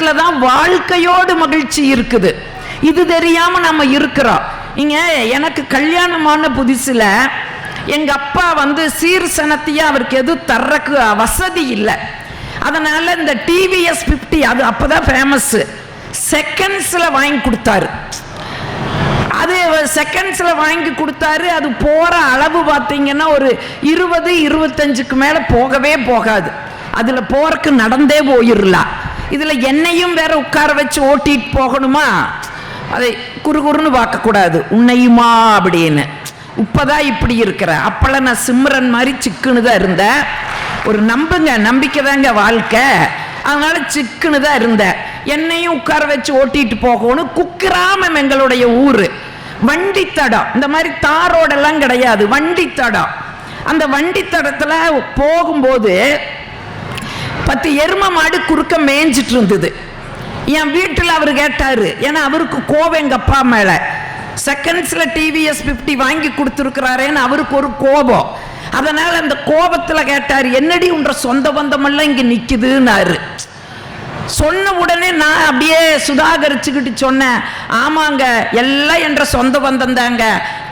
வெளிநாட்டில் தான் வாழ்க்கையோடு மகிழ்ச்சி இருக்குது. இது தெரியாம நம்ம இருக்கிறோம். இங்க எனக்கு கல்யாணமான புதுசுல எங்க அப்பா வந்து சீர் சனத்தியா அவருக்கு எதுவும் தர்றக்கு வசதி இல்லை. அதனால இந்த டிவிஎஸ் பிப்டி அது அப்பதான் ஃபேமஸ் செகண்ட்ஸ்ல வாங்கி கொடுத்தாரு. அது செகண்ட்ஸில் வாங்கி கொடுத்தாரு. அது போகிற அளவு பார்த்தீங்கன்னா ஒரு இருபது இருபத்தஞ்சுக்கு மேலே போகவே போகாது. அதில் போறக்கு நடந்தே போயிடலாம் இதில் என்னையும் வேற உட்கார வச்சு ஓட்டிட்டு போகணுமா? அதை குறுகுறுன்னு பார்க்கக்கூடாது. உன்னையுமா அப்படின்னு. இப்போதான் இப்படி இருக்கிற. அப்பெல்லாம் நான் சிம்ரன் மாதிரி சிக்குன்னு தான் இருந்தேன். ஒரு நம்புங்க நம்பிக்கை தாங்க வாழ்க்கை. அதனால சிக்குன்னு தான் இருந்தேன். என்னையும் உட்கார வச்சு ஓட்டிட்டு போகணும் குக்கிராமம் எங்களுடைய ஊர். வண்டி தடம் இந்த மாதிரி தாரோடெல்லாம் கிடையாது. வண்டி தடம் அந்த வண்டி தடத்தில் போகும்போது பத்து எரும மாடு குறுக்க மேய்ஞ்சிட்டு இருந்தது என் வீட்டில் அவர் கேட்டாரு ஏன்னா அவருக்கு கோபம் எங்க அப்பா மேல. செகண்ட்ஸ்ல டிவிஎஸ் பிப்டி வாங்கி கொடுத்துருக்கிறாரேன்னு அவருக்கு ஒரு கோபம். அதனால அந்த கோபத்துல கேட்டாரு என்னடி உன்ற சொந்த பந்தமெல்லாம் இங்க நிக்குதுன்னாரு. சொன்ன உடனே நான் அப்படியே சுதாகரிச்சுக்கிட்டு சொன்னேன். ஆமாங்க எல்லாம் என்ற சொந்த பந்தம் தாங்க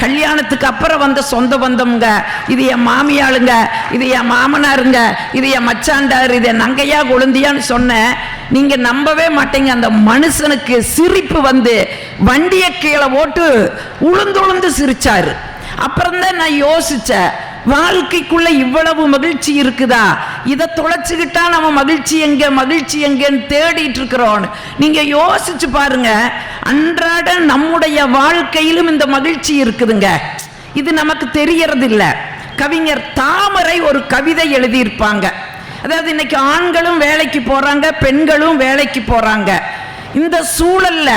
கல்யாணத்துக்கு அப்புறம் வந்த சொந்த பந்தம்ங்க. இது என் மாமியாளுங்க இது என் மாமனாருங்க இது என் மச்சாண்டார் இது என் நங்கையா கொழுந்தியான்னு சொன்னேன். நீங்கள் நம்பவே மாட்டீங்க. அந்த மனுஷனுக்கு சிரிப்பு வந்து வண்டியை கீழே போட்டு உளுந்து உளுந்து சிரிச்சாரு. அப்புறம்தான் நான் யோசிச்சேன் வாழ்க்கைக்குள்ள இவ்வளவு மகிழ்ச்சி இருக்குதா? இதை தொலைச்சுக்கிட்டா நம்ம மகிழ்ச்சி எங்க மகிழ்ச்சி எங்கன்னு தேடிட்டு இருக்கிறோம்னு நீங்க யோசிச்சு பாருங்க அன்றாட நம்முடைய வாழ்க்கையிலும் இந்த மகிழ்ச்சி இருக்குதுங்க. இது நமக்கு தெரியறது இல்ல கவிஞர் தாமரை ஒரு கவிதை எழுதியிருப்பாங்க. அதாவது இன்னைக்கு ஆண்களும் வேலைக்கு போறாங்க பெண்களும் வேலைக்கு போறாங்க. இந்த சூழல்ல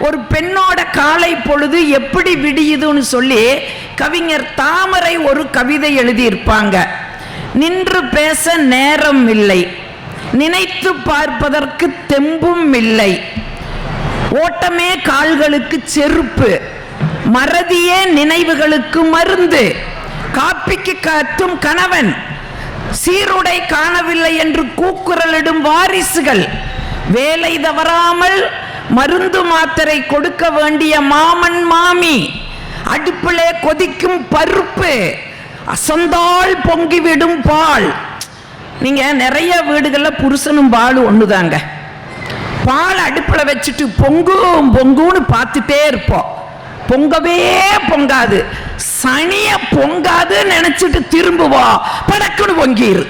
ஒரு பெண்ணோட காலை பொழுது எப்படி விடியுதுன்னு சொல்லி கவிஞர் தாமரை ஒரு கவிதை எழுதியிருப்பாங்க. நின்று பேச நேரம் இல்லை. நினைத்து பார்ப்பதற்கு தெம்பும் இல்லை. ஓட்டமே கால்களுக்கு செருப்பு. மறதியே நினைவுகளுக்கு மருந்து. காப்பிக்கு கத்தும் கணவன். சீருடை காணவில்லை என்று கூக்குரலிடும் வாரிசுகள். வேலை தவறாமல் மருந்து மாத்திரை கொடுக்க வேண்டிய மாமன் மாமி. அடுப்பிலே கொதிக்கும் பருப்பு. அசந்தால் பொங்கிவிடும் பால். நீங்க நிறைய வீடுகளில் புருஷனும் பாலும் ஒண்ணுதாங்க. பால் அடுப்புல வச்சுட்டு பொங்கும் பொங்குன்னு பார்த்துட்டே இருப்போம். பொங்கவே பொங்காது. சனிய பொங்காது நினைச்சிட்டு திரும்புவோம் படக்குன்னு பொங்கிரு.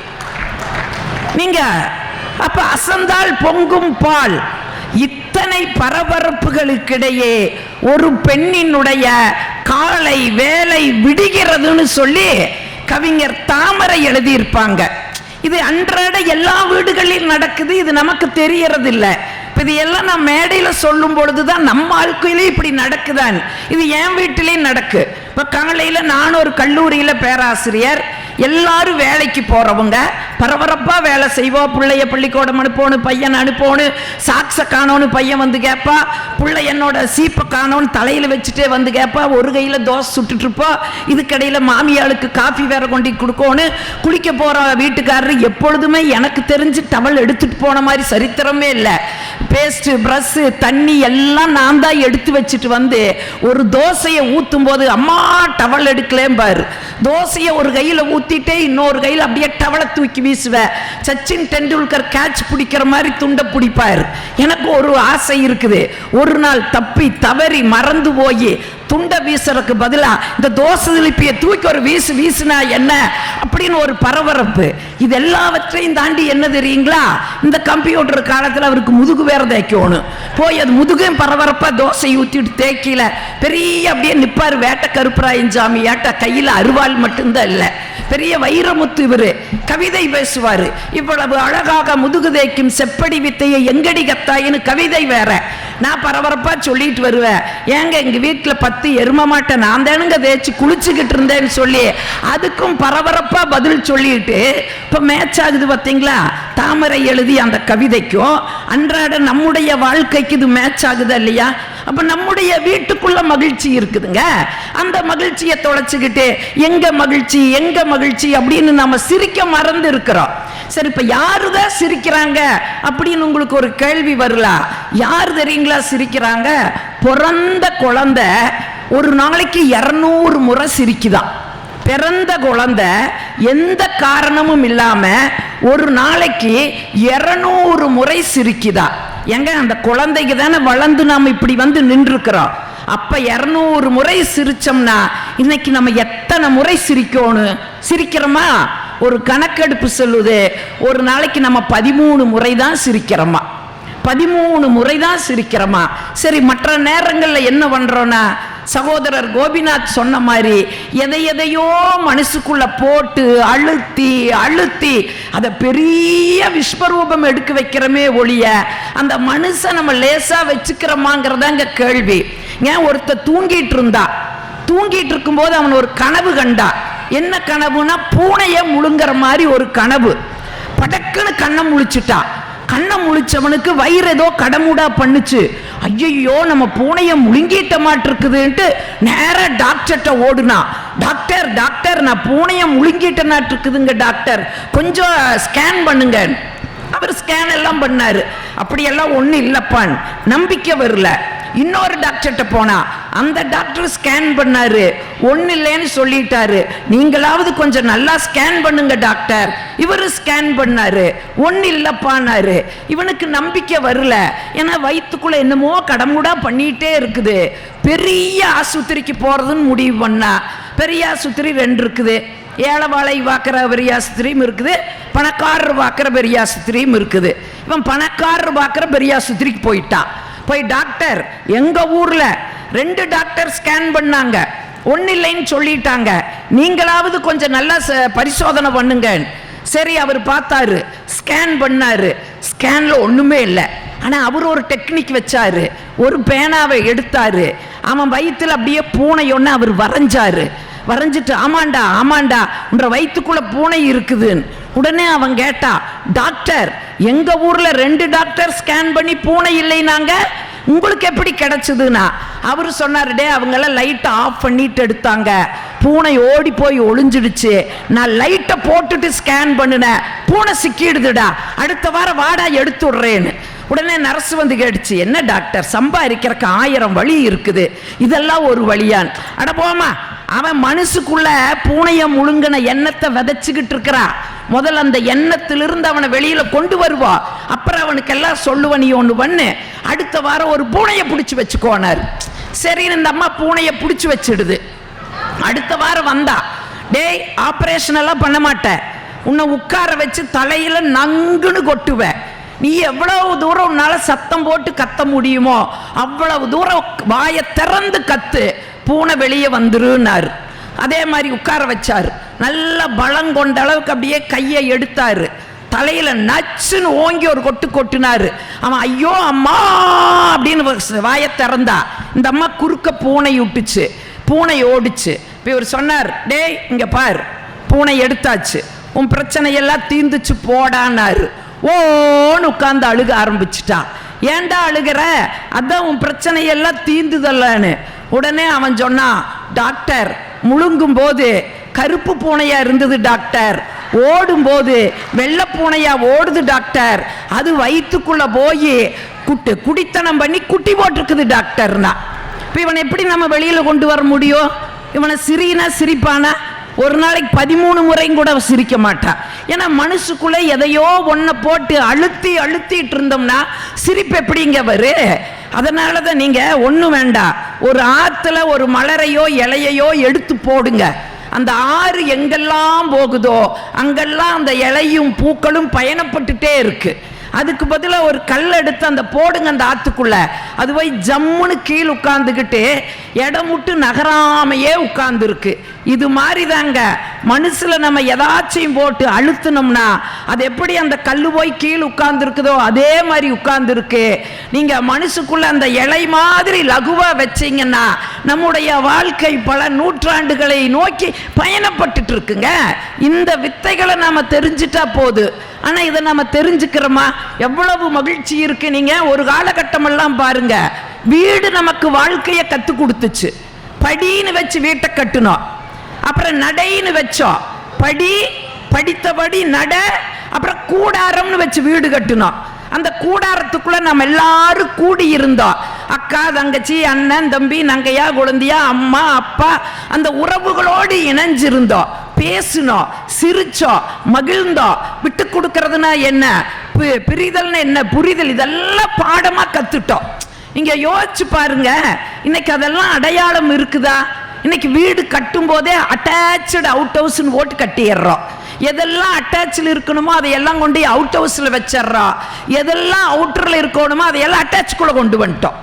நீங்க அப்ப அசந்தால் பொங்கும் பால். இத்தனை பரபரப்புகளுக்கிடையே ஒரு பெண்ணினுடைய காலை வேலை விடுகிறதுன்னு சொல்லி கவிஞர் தாமரை எழுதியிருப்பாங்க. இது அன்றாட எல்லா வீடுகளிலும் நடக்குது இது நமக்கு தெரியறது இல்ல இப்ப இது எல்லாம் நான் மேடையில சொல்லும் பொழுதுதான் நம்ம வாழ்க்கையிலே இப்படி நடக்குதான் இது என் வீட்டிலேயும் நடக்கு. இப்போ காலையில் நான் ஒரு கல்லூரியில் பேராசிரியர். எல்லாரும் வேலைக்கு போகிறவங்க பரபரப்பாக வேலை செய்வோம் பிள்ளைய பள்ளிக்கூடம் அனுப்பணும் பையன் அனுப்பணும் சாக்ஸை காணோன்னு பையன் வந்து கேட்பா பிள்ளை என்னோட சீப்பை காணோன்னு தலையில் வச்சுட்டே வந்து கேட்பா ஒரு கையில் தோசை சுட்டுட்ருப்போம் இதுக்கடையில் மாமியாளுக்கு காஃபி வேற கொண்டு கொடுக்கணும் குளிக்க போகிற வீட்டுக்காரர் எப்பொழுதுமே எனக்கு தெரிஞ்சு டவல் எடுத்துகிட்டு போன மாதிரி சரித்திரமே இல்லை. பேஸ்ட் ப்ரஷ்ஷு தண்ணி எல்லாம் நான் தான் எடுத்து வச்சுட்டு வந்து ஒரு தோசையை ஊத்தும் போது அம்மா டவல் எடுக்கலேம்பார் தோசையை ஒரு கையில ஊத்திட்டே இன்னொரு கையில அப்படியே டவலை தூக்கி வீசுவேன் சச்சின் டெண்டுல்கர் கேட்ச் பிடிக்கிற மாதிரி துண்டை பிடிப்பாரு. எனக்கு ஒரு ஆசை இருக்குது. ஒரு நாள் தப்பி தவறி மறந்து போய் துண்டை வீசுறதுக்கு பதிலா இந்த தோசை திருப்பிய தூக்கி ஒரு வீசு வீசுனா என்ன? அப்படின்னு ஒரு பரபரப்பு. இது எல்லாவற்றையும் தாண்டி என்ன தெரியுங்களா? இந்த கம்ப்யூட்டர் காலத்துல அவருக்கு முதுகு வேற தேய்க்கணும். போய் அது முதுகையும் பரபரப்பா தோசை ஊத்திட்டு தேய்க்கல. பெரிய அப்படியே நிப்பாரு வேட்ட கருப்பராயன் சாமி. ஏட்ட கையில அருவாள் மட்டும்தான் இல்லை. பெரிய வைரமுத்து இவரு. கவிதை பேசுவார். இவ்வளவு அழகாக முதுகு தேய்க்கும் செப்படி வித்தையை எங்கடி கத்தாயின்னு கவிதை வேற. நான் பரபரப்பா சொல்லிட்டு வருவேன். ஏங்க எங்க வீட்டில் பத்து எரும மாட்டேன் நான் தானுங்க தேய்ச்சி குளிச்சுக்கிட்டு இருந்தேன்னு சொல்லி அதுக்கும் பரபரப்பா பதில் சொல்லிட்டு இப்ப மேட்ச் ஆகுது பார்த்தீங்களா தாமரை எழுதி அந்த கவிதைக்கும் அன்றாட நம்முடைய வாழ்க்கைக்கு இது மேட்ச் ஆகுதா இல்லையா? அப்ப நம்முடைய வீட்டுக்குள்ள மகிழ்ச்சி இருக்குதுங்க. அந்த மகிழ்ச்சியை தொலைச்சுக்கிட்டு எங்க மகிழ்ச்சி எங்க மகிழ்ச்சி அப்படின்னு நம்ம சிரிக்க மறந்து இருக்கிறோம். சரி இப்ப யாருதான் சிரிக்கிறாங்க அப்படின்னு உங்களுக்கு ஒரு கேள்வி வரலாம் யார் தெரியுங்களா சிரிக்கிறாங்க? பிறந்த குழந்தை ஒரு நாளைக்கு இரநூறு முறை சிரிக்குதான் பிறந்த குழந்தை எந்த காரணமும் இல்லாம ஒரு நாளைக்கு இரநூறு முறை சிரிக்குதா? எங்க அந்த குழந்தைக்கு தானே வளர்ந்து நாம் இப்படி வந்து நின்றுக்கிறோம். அப்ப இரநூறு முறை சிரிச்சோம்னா இன்னைக்கு நம்ம எத்தனை முறை சிரிக்கணும் சிரிக்கிறோமா? ஒரு கணக்கெடுப்பு சொல்லுது ஒரு நாளைக்கு நம்ம பதிமூணு முறை தான் சிரிக்கிறோமா? பதிமூணு முறை தான் சிரிக்கிறோமா? சரி மற்ற நேரங்களில் என்ன பண்ணுறோன்னா சகோதரர் கோபிநாத் சொன்ன மாதிரி எதை எதையோ மனசுக்குள்ள போட்டு அழுத்தி அழுத்தி அதை பெரிய விஸ்வரூபம் எடுக்க வைக்கிறோமே ஒழிய அந்த மனுஷை நம்ம லேசா வச்சுக்கிறோமாங்கிறதாங்க கேள்வி. ஏன் ஒருத்தர் தூங்கிட்டு இருந்தா தூங்கிட்டு இருக்கும்போது அவன் ஒரு கனவு கண்டா என்ன கனவுனா பூனையை முழுங்குற மாதிரி ஒரு கனவு. படக்குன்னு கண்ணை முழிச்சிட்டா. கண்ணை முழிச்சவனுக்கு வயிறு ஏதோ கடமுடா பண்ணுச்சு. ஐயையோ நம்ம பூனையை முழுங்கிட்ட மாட்டிருக்குதுன்ட்டு நேரா டாக்டர்கிட்ட ஓடுனா. டாக்டர் டாக்டர் நான் பூனையை முழுங்கிட்ட இருக்குதுங்க டாக்டர். கொஞ்சம் ஸ்கேன் பண்ணுங்க. அவர் ஸ்கேன் எல்லாம் பண்ணாரு. அப்படியெல்லாம் ஒன்றும் இல்லைப்பான். நம்பிக்கை வரல. இன்னொரு டாக்டர்கிட்ட போனா அந்த டாக்டர் ஸ்கேன் பண்ணாரு. ஒன்றும் இல்லைன்னு சொல்லிட்டாரு. நீங்களாவது கொஞ்சம் நல்லா ஸ்கேன் பண்ணுங்க டாக்டர் இவர் ஸ்கேன் பண்ணாரு. ஒன்றும் இல்லைப்பானாரு. இவனுக்கு நம்பிக்கை வரல. ஏன்னா வயிற்றுக்குள்ள என்னமோ கடமுடா பண்ணிட்டே இருக்குது. பெரிய ஆஸ்பத்திரிக்கு போறதுன்னு முடிவு பண்ணா. பெரிய ஆஸ்பத்திரி ரெண்டு இருக்குது. ஏழவாளை வாக்குற பெரிய ஆஸ்பத்திரியும் இருக்குது. பணக்காரர் வாக்குற பெரிய ஆஸ்பத்திரியும் இருக்குது. இவன் பணக்காரர் வாக்குற பெரிய ஆஸ்பத்திரிக்கு போயிட்டான். போய் டாக்டர். எங்க ஊர்ல ரெண்டு டாக்டர் ஸ்கேன் பண்ணாங்க. ஒன்றும் இல்லைன்னு சொல்லிட்டாங்க. நீங்களாவது கொஞ்சம் நல்லா ச- பரிசோதனை பண்ணுங்க. சரி அவர் பார்த்தாரு. ஸ்கேன் பண்ணாரு. ஸ்கேன்ல ஒண்ணுமே இல்லை. ஆனா அவர் ஒரு டெக்னிக் வச்சாரு. ஒரு பேனாவை எடுத்தாரு. அவன் வயிற்றுல அப்படியே பூனை ஒன்று அவர் வரைஞ்சாரு. வரைஞ்சிட்டு ஆமாண்டா ஆமாண்டா உன்ற வயிற்றுக்குள்ள பூனை இருக்குதுன்னு. உடனே அவன் கேட்டா டாக்டர் எங்க ஊர்ல ரெண்டு டாக்டர் ஸ்கேன் பண்ணி பூனை இல்லைனாங்க உங்களுக்கு எப்படி கிடைச்சதுன்னா? அவரு சொன்னாரு டே அவங்கெல்லாம் லைட்டை ஆஃப் பண்ணிட்டு எடுத்தாங்க. பூனை ஓடி போய் ஒளிஞ்சிடுச்சு. நான் லைட்டை போட்டுட்டு ஸ்கேன் பண்ணினேன். பூனை சிக்கிடுதுடா. அடுத்த வாரம் வாடா எடுத்து விடுறேன்னு. உடனே நர்ஸ் வந்து கேட்டுச்சு என்ன டாக்டர் சம்பாதிக்கிறக்கு ஆயிரம் வழி இருக்குது. இதெல்லாம் ஒரு வழியான் அட போமா அவன் மனசுக்குள்ள பூனைய முழுங்கின எண்ணத்தை விதைச்சுக்கிட்டு இருக்கிறான் முதல்ல அந்த எண்ணத்திலிருந்து அவனை வெளியில கொண்டு வருவா. அப்புறம் அவனுக்கு எல்லாம் சொல்லுவ நீ ஒன்று பண்ணு. அடுத்த வாரம் ஒரு பூனையை பிடிச்சி வச்சுக்கோனார் சரின்னு இந்த அம்மா பூனையை பிடிச்சி வச்சிடுது. அடுத்த வாரம் வந்தா டேய் ஆப்ரேஷன் எல்லாம் பண்ண மாட்டேன் உன்னை உட்கார வச்சு தலையில நங்குன்னு கொட்டுவேன் நீ எவ்வளவு தூரம் உன்னால சத்தம் போட்டு கத்த முடியுமோ அவ்வளவு தூரம் வாயை திறந்து கத்து. பூனை வெளியே வந்துருன்னாரு. அதே மாதிரி உட்கார வச்சார். நல்ல பலம் கொண்ட அளவுக்கு அப்படியே கையை எடுத்தார். தலையில் நச்சுன்னு ஓங்கி ஒரு கொட்டு கொட்டினாரு. அவன் ஐயோ அம்மா! அப்படின்னு வாயை திறந்தா. இந்த அம்மா குறுக்க பூனை விட்டுச்சு. பூனை ஓடிச்சு. இப்போ இவர் சொன்னார் டேய் இங்கே பார். பூனை எடுத்தாச்சு. உன் பிரச்சனையெல்லாம் தீந்துச்சு போடான்னாரு. ஓன்னு உட்காந்து அழுக ஆரம்பிச்சிட்டா ஏன்டா அழுகிற? அதான் உன் பிரச்சனையெல்லாம் தீந்துதல்லான்னு உடனே அவன் சொன்னான் டாக்டர் முழுங்கும் போது கருப்பு பூனையா இருந்தது டாக்டர். ஓடும் போது வெள்ளை ஓடுது டாக்டர். அது வயிற்றுக்குள்ள போய் குட்டு குடித்தனம் பண்ணி குட்டி போட்டிருக்குது டாக்டர்னா. இப்போ இவனை எப்படி நம்ம வெளியில் கொண்டு வர முடியும்? இவனை சிரினா சிரிப்பானா? ஒரு நாளைக்கு பதிமூணு முறையும் கூட சிரிக்க மாட்டான் ஏன்னா மனசுக்குள்ளே எதையோ ஒன்றை போட்டு அழுத்தி அழுத்திட்டு இருந்தோம்னா சிரிப்பு எப்படிங்க வரு? அதனால தான் நீங்கள் ஒன்றும் வேண்டாம் ஒரு ஆற்றுல ஒரு மலரையோ இலையையோ எடுத்து போடுங்க. அந்த ஆறு எங்கெல்லாம் போகுதோ அங்கெல்லாம் அந்த இலையும் பூக்களும் பயணப்பட்டுட்டே இருக்கு. அதுக்கு பதிலாக ஒரு கல் எடுத்து அந்த போடுங்க அந்த ஆற்றுக்குள்ள அது போய் ஜம்முன்னு கீழே உட்காந்துக்கிட்டு இடம் விட்டு நகராமையே உட்காந்துருக்கு இது மாதிரி தாங்க மனசில் நம்ம எதாச்சும் போட்டு அழுத்தினோம்னா அது எப்படி அந்த கல் போய் கீழ் உட்கார்ந்துருக்குதோ அதே மாதிரி உட்கார்ந்துருக்கு. நீங்க மனசுக்குள்ள அந்த இலை மாதிரி லகுவா வச்சீங்கன்னா நம்முடைய வாழ்க்கை பல நூற்றாண்டுகளை நோக்கி பயணப்பட்டுட்டு இருக்குங்க இந்த வித்தைகளை நாம தெரிஞ்சிட்டா போது. ஆனா இதை நாம தெரிஞ்சுக்கிறோமா? எவ்வளவு மகிழ்ச்சி இருக்கு நீங்க. ஒரு காலகட்டமெல்லாம் பாருங்கள் பாருங்க. வீடு நமக்கு வாழ்க்கையை கத்து கொடுத்துச்சு. படின்னு வச்சு வீட்டை கட்டினோம். அப்புறம் நடைன்னு வச்சோம். படி படித்தபடி நட அப்புறம் கூடாரம்னு வச்சு வீடு கட்டினோம். அந்த கூடாரத்துக்குள்ள நம்ம எல்லாரும் கூடி இருந்தோம் அக்கா தங்கச்சி அண்ணன் தம்பி நங்கையா குழந்தையா அம்மா அப்பா அந்த உறவுகளோடு இணைஞ்சிருந்தோம். பேசினோம் சிரிச்சோம் மகிழ்ந்தோம். விட்டு கொடுக்கறதுனா என்ன? பி- என்ன? புரிதல். இதெல்லாம் பாடமா கத்துட்டோம். இங்க யோசிச்சு பாருங்க. இன்னைக்கு அதெல்லாம் அடையாளம் இருக்குதா? இன்னைக்கு வீடு கட்டும் போதே அட்டாச்சு அவுட் ஹவுஸ்னு ஓட்டு கட்டிடுறோம் எதெல்லாம் அட்டாச்சில் இருக்கணுமோ அதையெல்லாம் கொண்டு அவுட் ஹவுஸில் வச்சிடுறோம் எதெல்லாம் அவுட்டரில் இருக்கணுமோ அதையெல்லாம் அட்டாச்சுக்குள்ளே கொண்டு வந்துட்டோம்.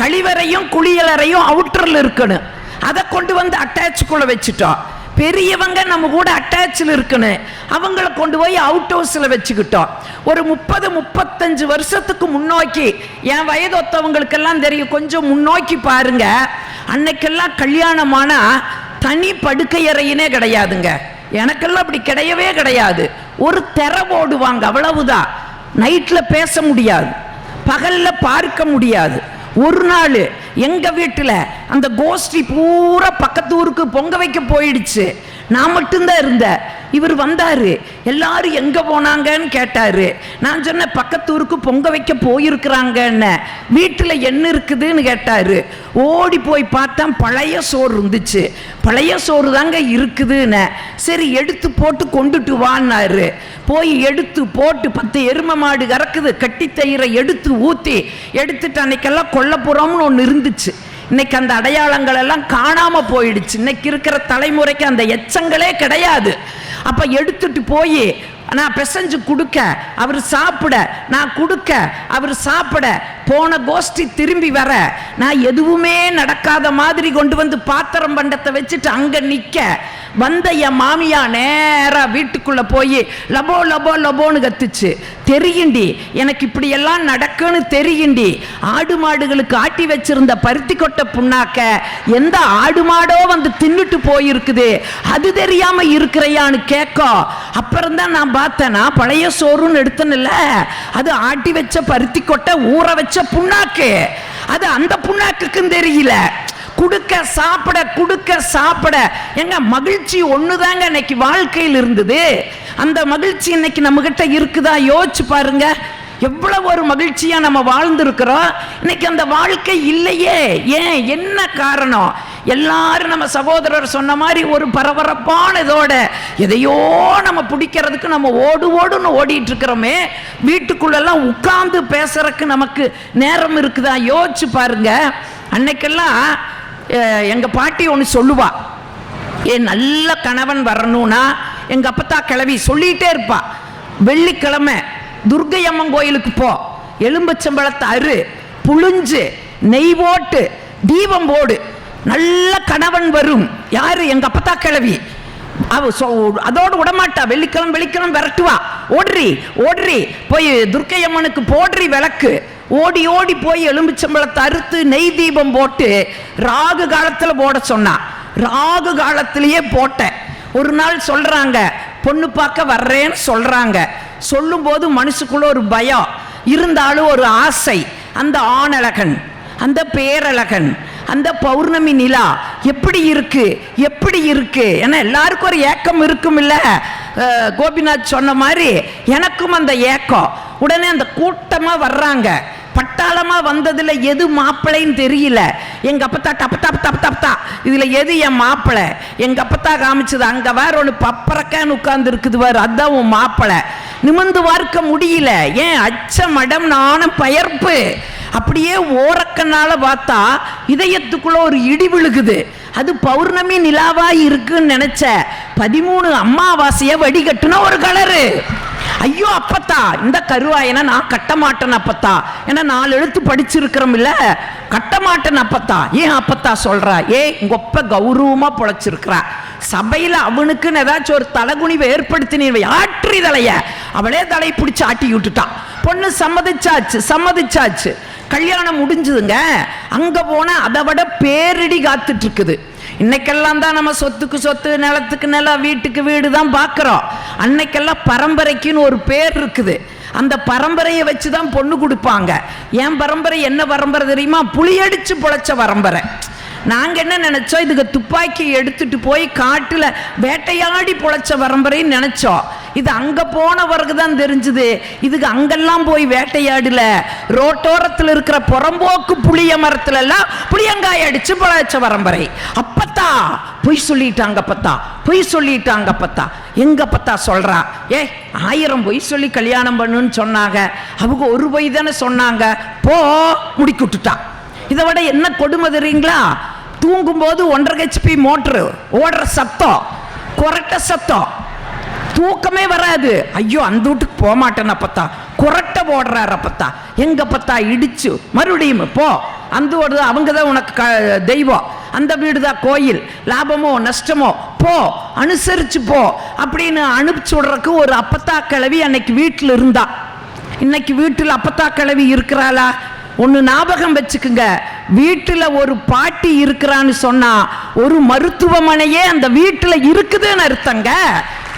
கழிவறையும் குளியலறையும் அவுட்டரில் இருக்கணும். அதை கொண்டு வந்து அட்டாச்சுக்குள்ளே வச்சுட்டோம். பெரியவங்க நம்ம கூட அட்டாச்சில் இருக்கணும். அவங்கள கொண்டு போய் அவுட் ஹவுஸில் வச்சுக்கிட்டோம். ஒரு முப்பது முப்பத்தஞ்சு வருஷத்துக்கு முன்னோக்கி என் வயது ஒத்தவங்களுக்கெல்லாம் தெரியும். கொஞ்சம் முன்னோக்கி பாருங்க. அன்னைக்கெல்லாம் கல்யாணமானா தனி படுக்கையறையினே கிடையாதுங்க. எனக்கெல்லாம் அப்படி கிடையவே கிடையாது. ஒரு தெர ஓடுவாங்க அவ்வளவுதான். நைட்டில் பேச முடியாது. பகலில் பார்க்க முடியாது. ஒரு நாள் எங்க வீட்டில் அந்த கோஷ்டி பூரா பக்கத்து ஊருக்கு பொங்க வைக்க போயிடுச்சு. நான் மட்டும்தான் இருந்தேன். இவர் வந்தார். எல்லாரும் எங்கே போனாங்கன்னு கேட்டார். நான் சொன்னேன் பக்கத்து ஊருக்கு பொங்க வைக்க போயிருக்கிறாங்கன்னு. வீட்டில் என்ன இருக்குதுன்னு கேட்டார். ஓடி போய் பார்த்தா பழைய சோறு இருந்துச்சு. பழைய சோறு தாங்க இருக்குதுன்னு. சரி எடுத்து போட்டு கொண்டுட்டு வான்னாரு. போய் எடுத்து போட்டு பத்து எரும மாடு கறக்குது. கட்டி தயிரை எடுத்து ஊற்றி எடுத்துட்டு அன்னைக்கெல்லாம் கொல்லப்புறம்னு ஒன்று இருந்துச்சு. இன்னைக்கு அந்த அடையாளங்கள் எல்லாம் காணாமல் போயிடுச்சு. இன்னைக்கு இருக்கிற தலைமுறைக்கு அந்த எச்சங்களே கிடையாது. அப்ப எடுத்துட்டு போய் நான் பிசைஞ்சு கொடுக்க அவர் சாப்பிட நான் கொடுக்க அவர் சாப்பிட போன கோஷ்டி திரும்பி வர நான் எதுவுமே நடக்காத மாதிரி கொண்டு வந்து பாத்திரம் பண்டத்தை வச்சுட்டு அங்க நிக்க வந்த என் மாமியா நேரா வீட்டுக்குள்ள போய் லபோ லபோ லபோன்னு கத்துச்சு. தெரியுண்டி எனக்கு இப்படி எல்லாம் நடக்குன்னு தெரியுண்டி. ஆடு மாடுகளுக்கு ஆட்டி வச்சிருந்த பருத்தி கொட்டை புண்ணாக்க எந்த ஆடு மாடோ வந்து தின்னுட்டு போயிருக்குது. அது தெரியாம இருக்கிறையான்னு கேட்கும் அப்புறம் தான் நான் பார்த்தேனா? பழைய சோறுன்னு எடுத்தனில்ல அது ஆட்டி வச்ச பருத்தி கொட்டை ஊற வச்ச புண்ணாக்கு. அது அந்த புண்ணாக்குக்கும் தெரியல. குடுக்க சாப்பிட குடுக்க சாப்பிட. எங்க மகிழ்ச்சி ஒண்ணுதாங்க இன்னைக்கு வாழ்க்கையில் இருந்தது. அந்த மகிழ்ச்சி இன்னைக்கு நம்மகிட்ட இருக்குதா? யோசிச்சு பாருங்க. எவ்வளவு ஒரு மகிழ்ச்சியா நம்ம வாழ்ந்திருக்கிறோம்? இன்னைக்கு அந்த வாழ்க்கை இல்லையே. ஏன்? என்ன காரணம்? எல்லாரும் நம்ம சகோதரர் சொன்ன மாதிரி ஒரு பரபரப்பான இதோட எதையோ நம்ம பிடிக்கிறதுக்கு நம்ம ஓடு ஓடுன்னு ஓடிட்டு இருக்கிறோமே வீட்டுக்குள்ளெல்லாம் உட்கார்ந்து பேசுறதுக்கு நமக்கு நேரம் இருக்குதா? யோசிச்சு பாருங்க. அன்னைக்கெல்லாம் எங்கள் எங்க பாட்டி ஒன்று சொல்லுவா. ஏன் நல்ல கணவன் வரணும்னா எங்க அப்பத்தா கிளவி சொல்லிட்டே இருப்பா. வெள்ளிக்கிழமை துர்க்கை அம்மன் கோயிலுக்கு போ. எலும்பச்சம்பழத்தை அரு புழிஞ்சு நெய் போட்டு தீபம் போடு. நல்ல கணவன் வரும். யாரு? எங்க அப்பத்தா கிளவி அவ சொ- அதோடு விடமாட்டா. வெள்ளிக்கிழமை வெள்ளிக்கிழமை விரட்டுவா. ஓடுறி ஓடுறி. போய் துர்க்கை அம்மனுக்கு போடுறி விளக்கு. ஓடி ஓடி போய் எலும்புச்சம்பளத்தை அறுத்து நெய் தீபம் போட்டு ராகு காலத்துல போட சொன்னா. ராகு காலத்திலேயே போட்டேன். ஒரு நாள் சொல்றாங்க பொண்ணு பார்க்க வர்றேன்னு சொல்றாங்க. சொல்லும்போது மனசுக்குள்ள ஒரு பயம். இருந்தாலும் ஒரு ஆசை. அந்த ஆணழகன் அந்த பேரழகன் அந்த பௌர்ணமி நிலா எப்படி இருக்கு? எப்படி இருக்கு? ஏன்னா எல்லாருக்கும் ஒரு ஏக்கம் இருக்கும் இல்லை? கோபிநாத் சொன்ன மாதிரி எனக்கும் அந்த ஏக்கம். உடனே அந்த கூட்டமாக வர்றாங்க. பட்டாளமாக வந்ததில் எது மாப்பிள்ளைன்னு தெரியல. எங்கள் அப்பத்தா தப்பு தப்பு டப்பத்தா இதில் எது என் மாப்பிள்ளை எங்கள் அப்பத்தா காமிச்சது அங்கே வேற ஒன்று பப்பரக்கான்னு உட்கார்ந்து இருக்குது வேறு அதான் உன் மாப்பிள்ளை நிமிர்ந்து பார்க்க முடியல. ஏன் அச்ச மடம் நாணம் பயர்ப்பு. அப்படியே ஓரக்கண்ணால் பார்த்தா இதயத்துக்குள்ள ஒரு இடி விழுகுது. அது பௌர்ணமி நிலாவாக இருக்குன்னு நினச்ச பதிமூணு அம்மாவாசையை வடிகட்டுன ஒரு கலரு. ஐயோ அப்பத்தா இந்த கருவாயனை நான் கட்ட மாட்டேன் அப்பத்தா. ஏன்னா நாலு எழுத்து படிச்சிருக்கிறோம் இல்ல. கட்ட மாட்டேன் அப்பத்தா. ஏன் அப்பத்தா சொல்றா? ஏ உங்க கௌரவமா பொழைச்சிருக்கிறா. சபையில அவனுக்குன்னு ஏதாச்சும் ஒரு தலகுனிவை ஏற்படுத்தினீ ஆற்றி தலைய. அவளே தலை பிடிச்சி ஆட்டி விட்டுட்டான் பொண்ணு சம்மதிச்சாச்சு சம்மதிச்சாச்சு. கல்யாணம் முடிஞ்சுதுங்க. அங்க போனா அதை விட பேரிடி காத்துட்டு இருக்குது. இன்னைக்கெல்லாம் தான் நம்ம சொத்துக்கு சொத்து நிலத்துக்கு நிலம் வீட்டுக்கு வீடு தான் பார்க்குறோம். அன்னைக்கெல்லாம் பரம்பரைக்குன்னு ஒரு பேர் இருக்குது. அந்த பரம்பரையை வச்சு தான் பொண்ணு கொடுப்பாங்க. என் பரம்பரை என்ன பரம்பரை தெரியுமா? புளியடிச்சு பொழைச்ச பரம்பரை. நாங்கள் என்ன நினச்சோம்? இதுக்கு துப்பாக்கி எடுத்துட்டு போய் காட்டில் வேட்டையாடி பொழைச்ச பரம்பரைன்னு நினச்சோம். இது அங்கே போனவருக்கு தான் தெரிஞ்சுது. இதுக்கு அங்கெல்லாம் போய் வேட்டையாடல. ரோட்டோரத்தில் இருக்கிற புறம்போக்கு புளிய மரத்துல எல்லாம் புளியங்காய் அடிச்சு பழச்ச பரம்பரை. அப்பத்தா பொய் சொல்லிட்டாங்க பத்தா பொய் சொல்லிட்டாங்க பத்தா எங்க பத்தா சொல்றா? ஏ ஆயிரம் பொய் சொல்லி கல்யாணம் பண்ணுன்னு சொன்னாங்க. அவங்க ஒரு பொய் தானே சொன்னாங்க. போ முடிக்கி இதை விட என்ன கொடுமை தெரியுங்களா? தூங்கும்போது ஒன்றரை ஹெச்பி மோட்ரு ஓடுற சத்தம் கொரட்ட சத்தம். தூக்கமே வராது. ஐயோ அந்த வீட்டுக்கு போக மாட்டேன்னு அப்பத்தா. குரட்டை போடுறாரு அப்பத்தா. எங்க பத்தா இடிச்சு மறுபடியும் போ. அந்த வீடு அவங்க தான் உனக்கு க- தெய்வம். அந்த வீடு தான் கோயில். லாபமோ நஷ்டமோ போ. அனுசரிச்சு போ. அப்படின்னு அனுப்பிச்சு விடுறக்கு ஒரு அப்பத்தா கிழவி அன்னைக்கு வீட்டில் இருந்தா. இன்னைக்கு வீட்டில் அப்பத்தா கிழவி இருக்கிறாளா? ஒன்று ஞாபகம் வச்சுக்குங்க. வீட்டில் ஒரு பாட்டி இருக்கிறான்னு சொன்னா ஒரு மருத்துவமனையே அந்த வீட்டில் இருக்குதுன்னு அர்த்தங்க.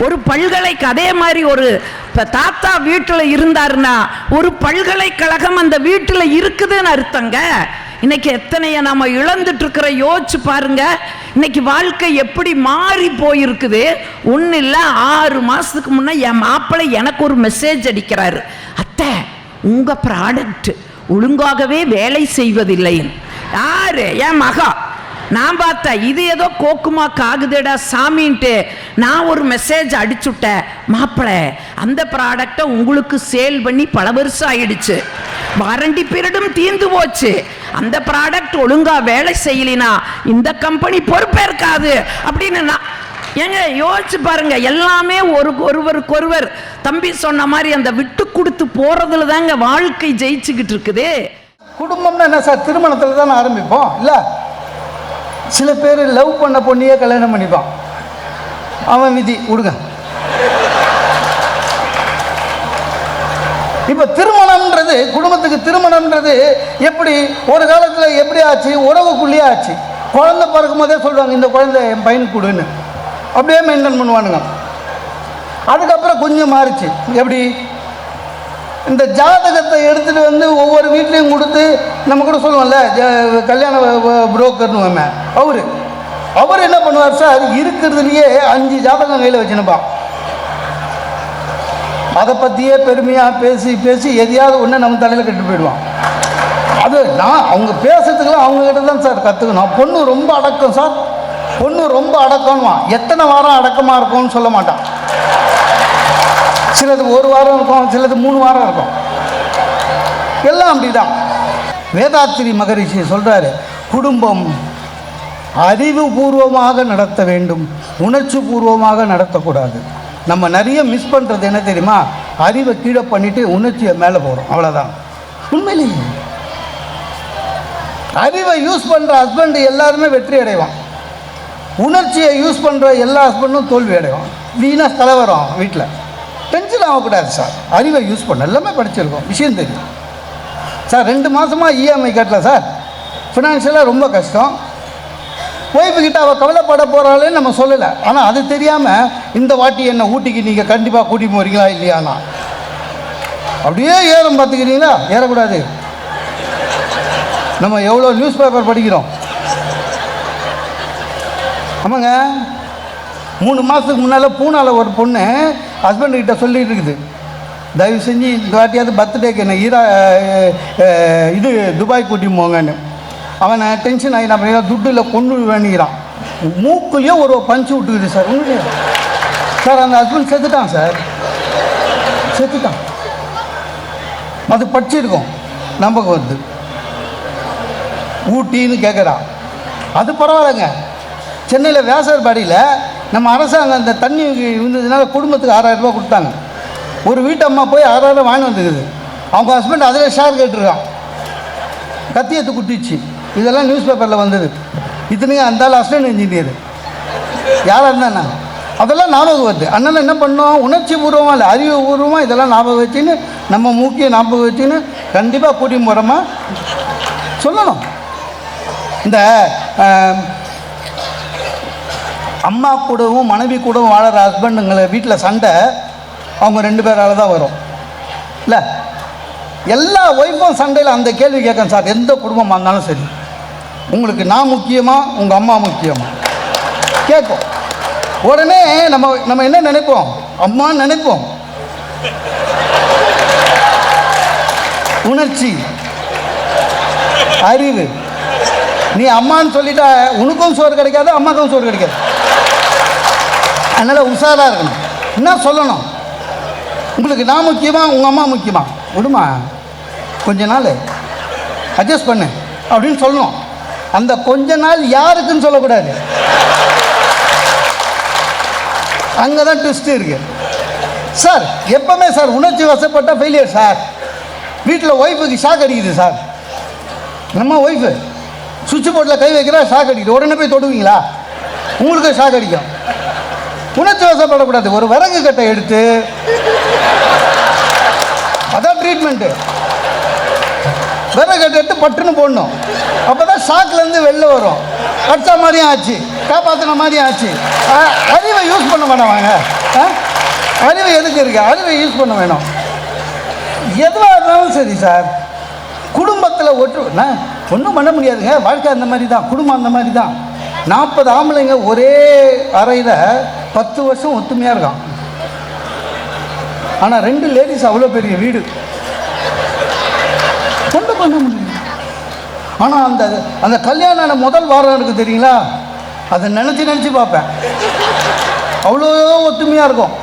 ஒரு பல்கலைக்கு அதே மாதிரி ஒரு இப்போ தாத்தா வீட்டில் இருந்தாருன்னா ஒரு பல்கலைக்கழகம் அந்த வீட்டில் இருக்குதுன்னு அர்த்தங்க. இன்னைக்கு எத்தனைய நாம் இழந்துட்டுருக்கிற யோசிச்சு பாருங்க. இன்னைக்கு வாழ்க்கை எப்படி மாறி போயிருக்குது. ஒன்றும் இல்லை ஆறு மாதத்துக்கு முன்னே என் மாப்பிள்ளை எனக்கு ஒரு மெசேஜ் அடிக்கிறாரு. அத்தை உங்கள் ப்ராடக்ட் ஒழுங்காகவே வேலை செய்வதில்லை. யாரு? என் மகா. நான் பார்த்தேன் இது ஏதோ கோக்குமா காகுதேடா சாமின்ட்டு. நான் ஒரு மெசேஜ் அடிச்சுட்டேன் மாப்பிள அந்த ப்ராடக்டை உங்களுக்கு சேல் பண்ணி பல வருஷம் ஆயிடுச்சு. வாரண்டி பீரியடும் தீர்ந்து போச்சு. அந்த ப்ராடக்ட் ஒழுங்கா வேலை செய்யலினா இந்த கம்பெனி பொறுப்பேற்காது அப்படின்னு நான் ஏங்க யோசிச்சு பாருங்க எல்லாமே ஒரு ஒருவருக்கொருவர் தம்பி சொன்ன மாதிரி அந்த விட்டு கொடுத்து போறதுல தாங்க வாழ்க்கை ஜெயிச்சுக்கிட்டு இருக்குது. குடும்பம்னா என்ன சார்? திருமணத்தில் தான் ஆரம்பிப்போம் இல்லை? சில பேர் லவ் பண்ண பொண்ணையே கல்யாணம் பண்ணிப்பான். அவன் விதி விடுங்க இப்போ திருமணம்ன்றது குடும்பத்துக்கு திருமணம்ன்றது எப்படி ஒரு காலத்தில் எப்படி ஆச்சு உறவுக்குள்ளேயே ஆச்சு. குழந்தை பிறக்கும் போதே சொல்லுவாங்க இந்த குழந்தை என் பையனுக்கு கொடுன்னு. அப்படியே மெயின்டைன் பண்ணுவானுங்க. அதுக்கப்புறம் கொஞ்சம் மாறிச்சு. எப்படி? இந்த ஜாதகத்தை எடுத்துகிட்டு வந்து ஒவ்வொரு வீட்லேயும் கொடுத்து நம்ம கூட சொல்லுவோம்ல கல்யாண புரோக்கர்னு அவரு. அவர் என்ன பண்ணுவார் சார் இருக்கிறதுலையே அஞ்சு ஜாதகம் கையில் வச்சுனுப்பான். அதை பற்றியே பெருமையாக பேசி பேசி எதையாவது ஒன்று நம்ம தலையில் கட்டு போயிடுவான். அது நான் அவங்க பேசுறதுக்குலாம் அவங்கக்கிட்ட தான் சார் கற்றுக்கணும் பொண்ணு ரொம்ப அடக்கம் சார். பொண்ணு ரொம்ப அடக்கம்னுவான். எத்தனை வாரம் அடக்கமாக இருக்கும்னு சொல்ல மாட்டான். சிலது ஒரு வாரம் இருக்கும் சிலது மூணு வாரம் இருக்கும். எல்லாம் அப்படிதான். வேதாத்திரி மகரிஷி சொல்றாரு குடும்பம் அறிவுபூர்வமாக நடத்த வேண்டும் உணர்ச்சி பூர்வமாக நடத்தக்கூடாது. நம்ம நிறைய மிஸ் பண்ணுறது என்ன தெரியுமா? அறிவை கீழே பண்ணிட்டு உணர்ச்சியை மேலே போகிறோம் அவ்வளோதான் உண்மையிலேயே. அறிவை யூஸ் பண்ணுற ஹஸ்பண்ட் எல்லாருமே வெற்றி அடைவான். உணர்ச்சியை யூஸ் பண்ணுற எல்லா ஹஸ்பண்டும் தோல்வி அடைவான். வீணாக தலைவரம் வீட்டில் டென்ஷன் ஆகக்கூடாது சார். அறிவை யூஸ் பண்ண. எல்லாமே படிச்சிருக்கோம். விஷயம் தெரியும். சார் ரெண்டு மாதமாக இஎம்ஐ கட்டல சார். ஃபினான்ஷியலாக ரொம்ப கஷ்டம். ஒய்ஃபு கிட்ட அவள் கவலைப்பட போகிறாளேன்னு நம்ம சொல்லலை. ஆனால் அது தெரியாமல் இந்த வாட்டி என்னை ஊட்டிக்கு நீங்கள் கண்டிப்பாக கூட்டி போகிறீங்களா இல்லையானா? அப்படியே ஏறும் பார்த்துக்கிறீங்களா? ஏறக்கூடாது. நம்ம எவ்வளோ நியூஸ் பேப்பர் படிக்கிறோம். ஆமாங்க. மூணு மாதத்துக்கு முன்னால் பூனாவில் ஒரு பொண்ணு ஹஸ்பண்ட் கிட்ட சொல்லிட்டு இருக்குது. தயவு செஞ்சு இந்த வாட்டியாவது பர்த்டேக்கு என்ன ஈரா இது துபாய் கூட்டி போங்கன்னு. அவனை டென்ஷன் ஆகி நான் துட்டில் கொண்டு வேணுங்கிறான் மூக்குலேயே ஒரு பஞ்சு விட்டுக்குது சார். உண்மையிலே. சார் அந்த ஹஸ்பண்ட் செத்துட்டான் சார். செத்துட்டான். அது படிச்சிருக்கோம். நம்பகம் வருது. ஊட்டின்னு கேட்குறான் அது பரவாயில்லைங்க. சென்னையில் வேசர்பாடியில் நம்ம அரசாங்கம் அந்த தண்ணி இருந்ததுனால குடும்பத்துக்கு ஆறாயிரம் கொடுத்தாங்க. ஒரு வீட்டு அம்மா போய் ஆறாயிரம் வாங்கி வந்துருக்குது. அவங்க ஹஸ்பண்ட் அதில் ஷேர் கேட்டுருக்கான். கத்தியத்து குட்டிச்சு. இதெல்லாம் நியூஸ் பேப்பரில் வந்தது. இத்தனையும் அந்த ஆள் அசிஸ்டன்ட் இன்ஜினியர் யாராக இருந்தாண்ணா அதெல்லாம் ஞாபகம் வருது. அதனால் என்ன பண்ணோம் உணர்ச்சி பூர்வமாக இல்லை அறிவு பூர்வமாக இதெல்லாம் ஞாபகம் வச்சுன்னு நம்ம மூக்கிய ஞாபகம் வச்சுன்னு கண்டிப்பாக கூட்டி போகிறோமா சொல்லணும். இந்த அம்மா கூடவும் மனைவி கூடவும் வாழற ஹஸ்பண்டுங்களை வீட்டில் சண்டை அவங்க ரெண்டு பேரால் தான் வரும். இல்லை? எல்லா ஒய்ஃபும் சண்டையில் அந்த கேள்வி கேட்கணும் சார். எந்த குடும்பமாக இருந்தாலும் சரி. உங்களுக்கு நான் முக்கியமா உங்கள் அம்மா முக்கியமா? கேட்கும். உடனே நம்ம நம்ம என்ன நினைப்போம்? அம்மான்னு நினைப்போம். உணர்ச்சி. அறிவு. நீ அம்மான்னு சொல்லிட்டா உனக்கும் சோறு கிடைக்காது அம்மாக்கும் சோறு கிடைக்காது. அதனால் உஷாராக இருக்கணும். என்ன சொல்லணும்? உங்களுக்கு நான் முக்கியமா உங்கள் அம்மா முக்கியமா? விடுமா? கொஞ்ச நாள். அட்ஜஸ்ட் பண்ணு. அப்படின்னு சொல்லணும். அந்த கொஞ்ச நாள் யாருக்குன்னு சொல்லக்கூடாது. அங்கே தான் ட்விஸ்ட் இருக்கு. சார் எப்பவுமே சார் உணர்ச்சி வசப்பட்ட ஃபெயிலியர் சார் வீட்டில் ஒய்ஃபுக்கு ஷாக் அடிக்குது சார் நம்ம ஒய்ஃபு சுவிட்ச் போர்டில் கை வைக்கிறா ஷாக் அடிக்குது. உடனே போய் தொடுவீங்களா? உங்களுக்கு ஷாக் அடிக்கும். உணர்ச்சி வசப்படக்கூடாது ஒரு விறகு கட்டை எடுத்து அதான் ட்ரீட்மெண்ட்டு விறகு கட்டை எடுத்து பட்டுன்னு போடணும். அப்போ தான் ஷாக்லேருந்து வெளில வரும். அடிச்ச மாதிரியும் ஆச்சு. காப்பாற்றின மாதிரியும் ஆச்சு. அறிவை யூஸ் பண்ண வேணாம் வாங்க. ஆ? அறிவு எதுக்கு இருக்கு? அறிவை யூஸ் பண்ண வேணும். எதுவாக இருந்தாலும் சரி சார் குடும்பத்தில் ஒற்று ஒன்றும் பண்ண முடியாதுங்க. வாழ்க்கை அந்த மாதிரி தான் குடும்பம் அந்த மாதிரி தான் நாற்பது ஆம்பளைங்க ஒரே அறையில் பத்து வருஷம் ஒத்துமையாக இருக்கான். ஆனால் ரெண்டு லேடிஸ் அவ்வளோ பெரிய வீடு. ஒன்றும் பண்ண முடியும் ஆனால் அந்த அந்த கல்யாணம் ஆன முதல் வாரம் இருக்குது தெரியுங்களா? அதை நினச்சி நினச்சி பார்ப்பேன். அவ்வளோ ஒத்துமையாக இருக்கும்.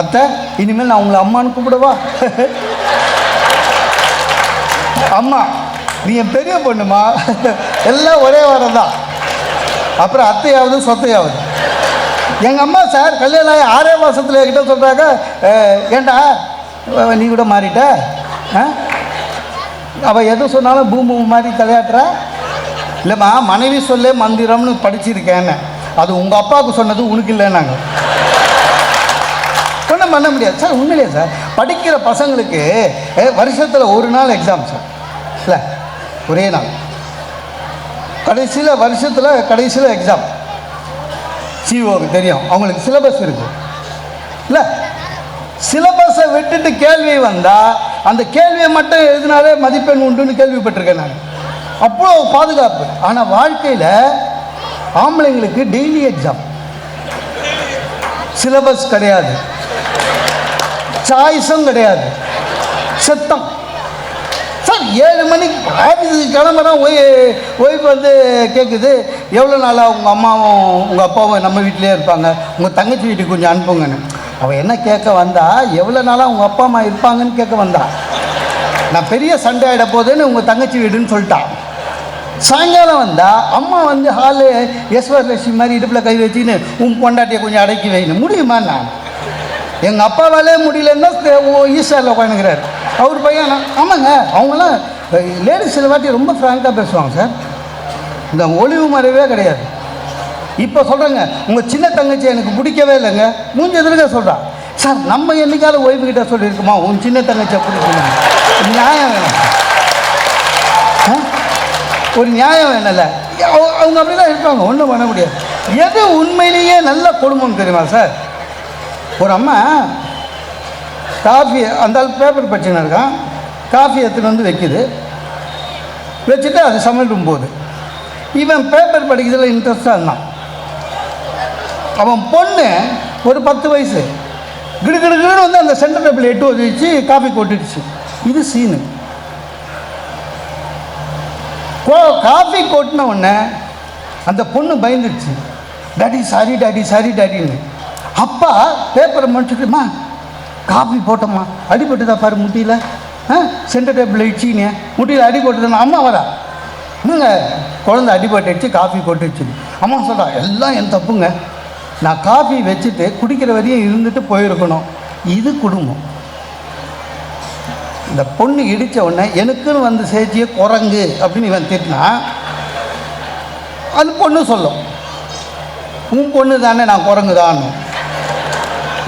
அத்தை இனிமேல் நான் உங்களை அம்மான்னு கூப்பிடவா? அம்மா நீ என் பெரிய பொண்ணுமா? எல்லாம் ஒரே வாரம் தான். அப்புறம் அத்தையாவது சொத்தையாவது. எங்கள் அம்மா சார் கல்யாணம் ஆகி ஆறே மாதத்தில் என்கிட்ட சொல்கிறாங்க ஏண்டா நீ கூட மாறிட்ட? ஆ? அவள் எது சொன்னாலும் பூமி மாதிரி தலையாட்டுறா? இல்லைம்மா மனைவி சொல்லே மந்திரம்னு படிச்சிருக்கேன்னு. அது உங்கள் அப்பாவுக்கு சொன்னது உனக்கு இல்லைன்னாங்க. ஒன்றும் பண்ண முடியாது. சார் உண்மையிலே சார் படிக்கிற பசங்களுக்கு வருஷத்தில் ஒரு நாள் எக்ஸாம் சார். இல்லை ஒரே நாள். கடைசியில் வருஷத்தில் கடைசியில் எக்ஸாம் சிஓக்கு தெரியும். அவங்களுக்கு சிலபஸ் இருக்கு. இல்லை? சிலபஸை விட்டுட்டு கேள்வி வந்தால் அந்த கேள்வியை மட்டும் எழுதினாலே மதிப்பெண் உண்டுன்னு கேள்விப்பட்டிருக்கேன் நான். அவ்வளோ பாதுகாப்பு. ஆனால் வாழ்க்கையில் ஆம்பளைங்களுக்கு டெய்லி எக்ஸாம் சிலபஸ் கிடையாது. சாய்ஸும் கிடையாது. சத்தம். சார் ஏழு மணிக்கு ஆஃபீஸுக்கு கிளம்புறோம் ஒய் ஒய்ஃப் வந்து கேட்குது எவ்வளோ நாளாக உங்கள் அம்மாவும் உங்கள் அப்பாவும் நம்ம வீட்டிலே இருப்பாங்க? உங்கள் தங்கச்சி வீட்டுக்கு கொஞ்சம் அனுப்புங்கன்னு. அவள் என்ன கேட்க வந்தா எவ்வளோ நாளாக உங்கள் அப்பா அம்மா இருப்பாங்கன்னு கேட்க வந்தா. நான் பெரிய சண்டை ஆகிட போகுதுன்னு உங்கள் தங்கச்சி வீடுன்னு சொல்லிட்டான் சாயங்காலம் வந்தால் அம்மா வந்து ஹாலு யஸ்வரலட்சுமி மாதிரி இடுப்பில் கை வச்சுன்னு உன் பொண்டாட்டியை கொஞ்சம் அடக்கி வைன்னு. முடியுமா நான்? எங்கள் அப்பாவாலே முடியலன்னா ஈஸ்வரில் உட்காந்துக்கிறார் அவர் பையன் ஆமாங்க அவங்களாம் லேடிஸ் சில வாட்டி ரொம்ப ஃப்ராங்காக பேசுவாங்க சார். இந்த ஒளிவு மறைவே கிடையாது. இப்போ சொல்கிறேங்க உங்கள் சின்ன தங்கச்சி எனக்கு பிடிக்கவே இல்லைங்க. மூஞ்சி சொல்கிறான் சார் நம்ம என்னைக்காவது ஒய்ஃபு கிட்ட சொல்லியிருக்குமா? உன் சின்ன தங்கச்சியை பிடிக்கணும் நியாயம் வேணும். ஆ? ஒரு நியாயம் வேணும்ல. அவங்க அவங்க அப்படி தான் இருப்பாங்க ஒன்றும் பண்ண முடியாது. எது உண்மையிலேயே நல்ல குடும்பம் தெரியுமா சார்? ஒரு அம்மா காஃபி அந்த பேப்பர் படிச்சுன்னு இருக்கான். காஃபி எடுத்துகிட்டு வந்து வைக்குது. வச்சுட்டு அது சமையல் போகுது இவன் பேப்பர் படிக்கிறதுல இன்ட்ரெஸ்டாக இருந்தான். அவன் பொண்ணு ஒரு பத்து வயசு. கிடு வந்து அந்த சென்டர் டேபிள் எட்டு வச்சு காஃபி கொட்டிடுச்சு. இது சீனு கோ காஃபி கொட்டின உடனே அந்த பொண்ணு பயந்துடுச்சு. டாடி சாரி டாடி சாரி டாடின்னு அப்பா பேப்பரை முடிச்சுட்டுமா காஃபி போட்டோம்மா. அடிபட்டுதா பாரு முட்டியில். ஆ சென்டர் டேபிள் இடிச்சிங்க முட்டியில் அடி போட்டுதானே. அம்மா வரா. என்னங்க குழந்தை அடிபட்டுச்சு காஃபி கொட்டுச்சு அம்மா சொல்கிறா எல்லாம் என் தப்புங்க. நான் காஃபி வச்சுட்டு குடிக்கிற வரையும் இருந்துட்டு போயிருக்கணும். இது குடும்பம். இந்த பொண்ணு இடித்த உடனே எனக்குன்னு வந்து சேர்த்திய குரங்கு அப்படின்னு இவன் திட்டினா அது பொண்ணு சொல்லும். உன் பொண்ணு தானே நான் குரங்கு தான்.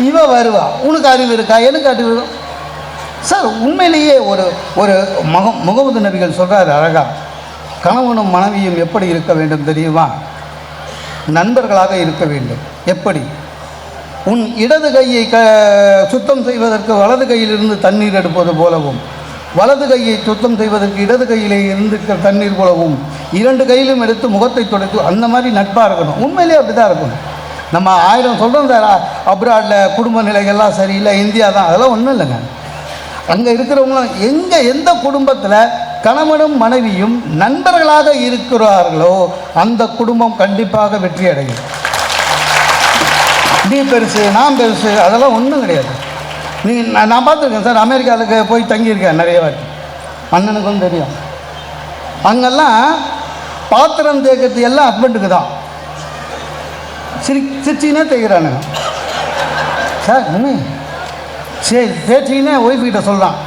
இவ வருவா உனக்கு அறிவு இருக்கா? எனக்கு அறிவு சார் உண்மையிலேயே ஒரு ஒரு முக முகமது நபிகள் சொல்கிறார் அழகா. கணவனும் மனைவியும் எப்படி இருக்க வேண்டும் தெரியுமா? நண்பர்களாக இருக்க வேண்டும். எப்படி? உன் இடது கையை க சுத்தம் செய்வதற்கு வலது கையிலிருந்து தண்ணீர் எடுப்பது போலவும் வலது கையை சுத்தம் செய்வதற்கு இடது கையிலே இருந்து தண்ணீர் போலவும் இரண்டு கையிலும் எடுத்து முகத்தை துடைத்து அந்த மாதிரி நட்பாக இருக்கணும். உண்மையிலேயே அப்படி தான் இருக்கணும். நம்ம ஆயிரம் சொல்கிறோம் சார் அப்ராடில் குடும்ப நிலைகள்லாம் சரியில்லை இந்தியா தான் அதெல்லாம் ஒன்றும் இல்லைங்க. அங்கே இருக்கிறவங்களும் எங்கே எந்த குடும்பத்தில் கணவனும் மனைவியும் நண்பர்களாக இருக்கிறார்களோ அந்த குடும்பம் கண்டிப்பாக வெற்றி அடையும். நீ பெருசு நான் பெருசு அதெல்லாம் ஒன்றும் கிடையாது. நீ நான் நான் பார்த்துருக்கேன் சார் அமெரிக்காவுக்கு போய் தங்கியிருக்கேன் நிறைய வாட்டி. அண்ணனுக்கும் தெரியும். அங்கெல்லாம் பாத்திரம் தேய்க்கிறது எல்லாம் ஹஸ்பண்டுக்கு தான். சிரி சிரிச்சினே தேய்க்கிறானுங்க. சார் உண்மை சரி தேய்ச்சினே ஒய்ஃப் கிட்ட சொல்லலாம்.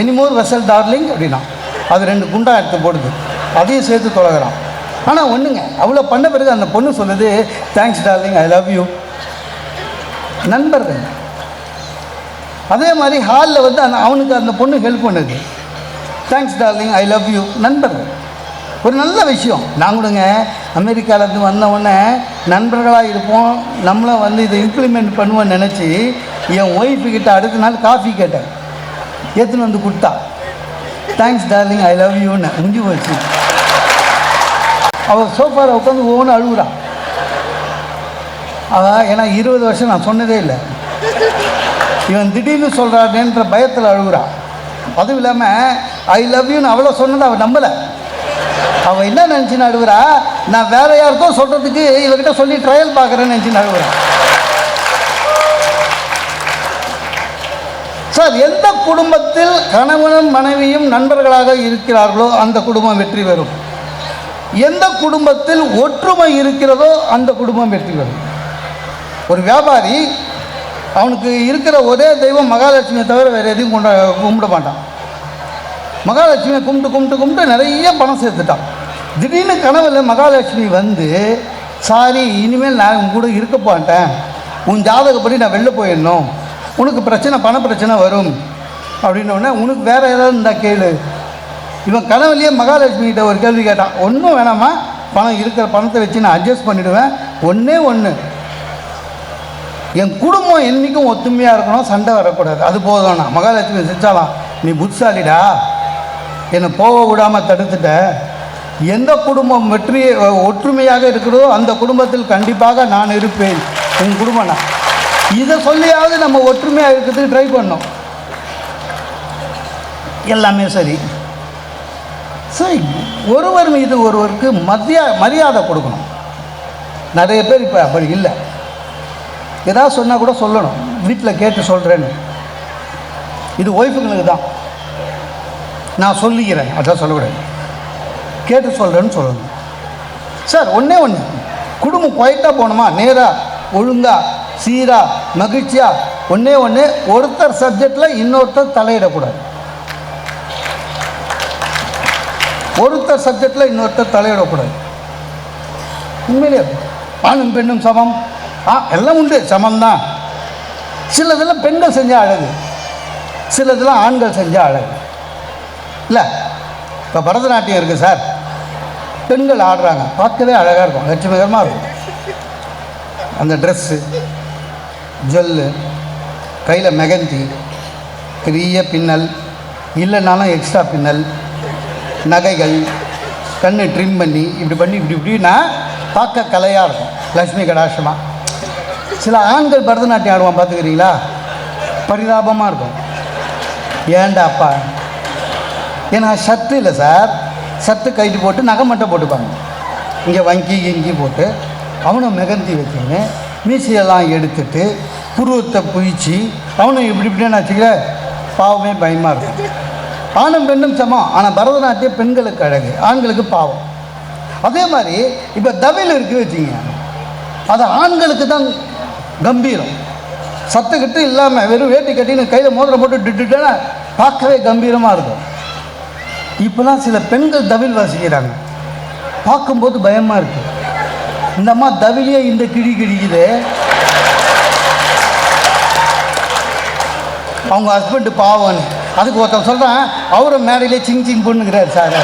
எனிமோர் வெசல் டார்லிங் அப்படின்னா. அது ரெண்டு குண்டா எடுத்து போடுது. அதையும் சேர்த்து தொலைகிறான். ஆனால் ஒன்றுங்க அவ்வளோ பண்ண பிறகு அந்த பொண்ணு சொல்லுது thanks darling I love you நண்பர்கள். அதே மாதிரி ஹாலில் வந்து அந்த அவனுக்கு அந்த பொண்ணு ஹெல்ப் பண்ணுது. Thanks darling I love you நண்பர்கள். ஒரு நல்ல விஷயம். நான் கூடங்க அமெரிக்காவிலேருந்து வந்தவொடனே நண்பர்களாக இருப்போம். நம்மளும் வந்து இதை இம்ப்ளிமெண்ட் பண்ணுவோம்னு நினச்சி என் ஒய்ஃபுக்கிட்ட அடுத்த நாள் காஃபி கேட்டேன். எடுத்துன்னு வந்து கொடுத்தா. தேங்க்ஸ் டார்லிங் ஐ லவ் யூன்னு முடிஞ்சு போச்சு. அவள் சோஃபாவில் உட்காந்து ஓன்னு அழுகுறா அவள் ஏன்னா இருபது வருஷம் நான் சொன்னதே இல்லை. இவன் திடீர்னு சொல்கிறாடேன்ற பயத்தில் அழுகுறா அதுவும் இல்லாமல் ஐ லவ் யூன்னு அவ்வளோ சொன்னதை அவள் நம்பலை. அவள் என்ன நினச்சின்னு அழுகுறா நான் வேற யாருக்கோ சொல்கிறதுக்கு இவர்கிட்ட சொல்லி ட்ரையல் பார்க்குறேன்னு நினச்சின்னு அழுகுறேன் சார் எந்த குடும்பத்தில் கணவனும் மனைவியும் நண்பர்களாக இருக்கிறார்களோ அந்த குடும்பம் வெற்றி பெறும். எந்த குடும்பத்தில் ஒற்றுமை இருக்கிறதோ அந்த குடும்பம் வெற்றி பெறும். ஒரு வியாபாரி அவனுக்கு இருக்கிற ஒரே தெய்வம் மகாலட்சுமியை தவிர வேறு எதையும் கொண்ட கும்பிட மாட்டான். மகாலட்சுமியை கும்பிட்டு கும்பிட்டு கும்பிட்டு நிறைய பணம் சேர்த்துட்டான். திடீர்னு கனவுல மகாலட்சுமி வந்து சாரி இனிமேல் நான் உன் கூட இருக்க மாட்டேன். உன் ஜாதகப்படி நான் வெளில போயிடணும். உனக்கு பிரச்சனை பண பிரச்சனை வரும். அப்படின்னோடனே உனக்கு வேறு ஏதாவது இருந்தால் கேளு. இவன் கனவுலேயே மகாலட்சுமி கிட்ட ஒரு கேள்வி கேட்டான். ஒன்றும் வேணாமா பணம் இருக்கிற பணத்தை வச்சு நான் அட்ஜஸ்ட் பண்ணிவிடுவேன் ஒன்றே ஒன்று என் குடும்பம் என்றைக்கும் ஒத்துமையாக இருக்கணும். சண்டை வரக்கூடாது. அது போதும்ண்ணா. மகாலட்சுமி செஞ்சாலாம் நீ புத்திசாலிடா? என்னை போக விடாமல் தடுத்துட்ட. எந்த குடும்பம் வெற்றி ஒற்றுமையாக இருக்கிறதோ அந்த குடும்பத்தில் கண்டிப்பாக நான் இருப்பேன். உன் குடும்பம் நான் இதை சொல்லியாவது நம்ம ஒற்றுமையாக இருக்கிறதுக்கு ட்ரை பண்ணோம். எல்லாமே சரி. சரி ஒருவர் மீது ஒருவருக்கு மத்திய மரியாதை கொடுக்கணும். நிறைய பேர் இப்போ அப்படி இல்லை. ஏதாவது சொன்னால் கூட சொல்லணும். வீட்டில் கேட்டு சொல்கிறேன்னு இது ஒய்ஃபுங்களுக்கு தான். நான் சொல்லிக்கிறேன். அதான் சொல்லக்கூடாது கேட்டு சொல்கிறேன்னு சொல்லணும். சார் ஒன்றே ஒன்று குடும்பம் குவைட்டாக போகணுமா? நேராக ஒழுங்காக சீராக மகிழ்ச்சியாக ஒன்றே ஒன்று ஒருத்தர் சப்ஜெக்டில் இன்னொருத்தர் தலையிடக்கூடாது. ஒருத்தர் சப்ஜெக்டில் இன்னொருத்தர் தலையிடக்கூடாது. உண்மையிலே ஆணும் பெண்ணும் சமம். ஆ எல்லாம் உண்டு சமம்தான். சிலதெல்லாம் பெண்கள் செஞ்சால் அழகு. சிலதெல்லாம் ஆண்கள் செஞ்சால் அழகு. இல்லை இப்போ பரதநாட்டியம் இருக்குது சார். பெண்கள் ஆடுறாங்க. பார்க்கவே அழகாக இருக்கும். லட்சுமிகரமாக இருக்கும். அந்த ட்ரெஸ்ஸு ஜொல்லு கையில் மெகந்தி பெரிய பின்னல் இல்லைனாலும் எக்ஸ்ட்ரா பின்னல் நகைகள் கண்ணு ட்ரிம் பண்ணி இப்படி பண்ணி இப்படி இப்படின்னா பார்க்க கலையாக இருக்கும். லக்ஷ்மி கடாட்சமாக சில ஆண்கள் பரதநாட்டியம் ஆடுவான் பார்த்துக்கிறீங்களா? பரிதாபமாக இருக்கும். ஏண்டா அப்பா? ஏன்னா ஷர்ட்டு இல்லை சார். ஷர்ட்டு கைட்டு போட்டு நகை மட்டும் போட்டுப்பாங்க. இங்கே வங்கி இங்கி போட்டு அவனும் மெகந்தி வச்சுன்னு மீசையெல்லாம் எடுத்துட்டு புருவத்தை புயிச்சு அவனும் இப்படி இப்படின்னு வச்சுக்கிற பாவமே பயமாக இருக்கும் ஆணும் பெண்ணும் சமம் ஆனால் பரதநாட்டியம் பெண்களுக்கு அழகு ஆண்களுக்கு பாவம். அதே மாதிரி இப்போ தவில் இருக்குது வச்சுங்க அது ஆண்களுக்கு தான் கம்பீரம். சத்துக்கிட்டு இல்லாமல் வெறும் வேட்டி கட்டின்னு கையில் மோதிரம் போட்டு டிட்டுட்டேன்னா பார்க்கவே கம்பீரமாக இருக்கும். இப்போலாம் சில பெண்கள் தவில் வாசிக்கிறாங்க. பார்க்கும்போது பயமாக இருக்குது இந்த அம்மா தவிலியே இந்த கிழி கிழிக்குது. அவங்க ஹஸ்பண்டு பாவம்னு அதுக்கு ஒருத்தன் சொல்கிறான் அவரும் மேடையிலே சிங் சிங் பொண்ணுங்கிறார் சார்.